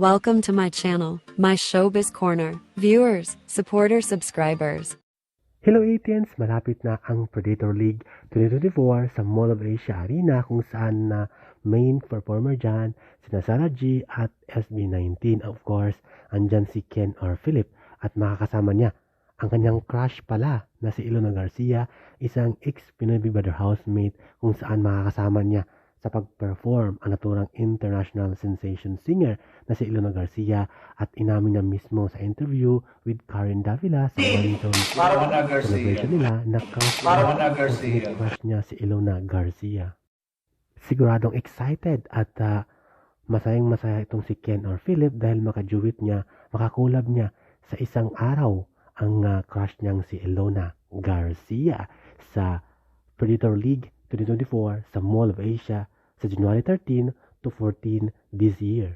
Welcome to my channel, my Showbiz Corner. Viewers, supporters, subscribers. Hello Asians! Malapit na ang Predator League 2024 sa Mall of Asia Arena kung saan na main performer dyan sina Sarah G at SB19. Of course, andyan si Ken or Philip at makakasama niya ang kanyang crush pala na si Ilona Garcia, isang ex-Pinoy Big Brother housemate kung saan makakasama niya sa pag-perform ang naturang international sensation singer na si Ilona Garcia at inamin niya mismo sa interview with Karen Davila sa Garcia. celebration nila na crush niya, si Ilona Garcia. Siguradong excited at ah, masayang masaya itong si Ken or Philip dahil makajuwit niya, makakulab niya sa isang araw ang ah, crush niyang si Ilona Garcia sa Predator League 2024 sa Mall of Asia sa January 13 to 14 this year.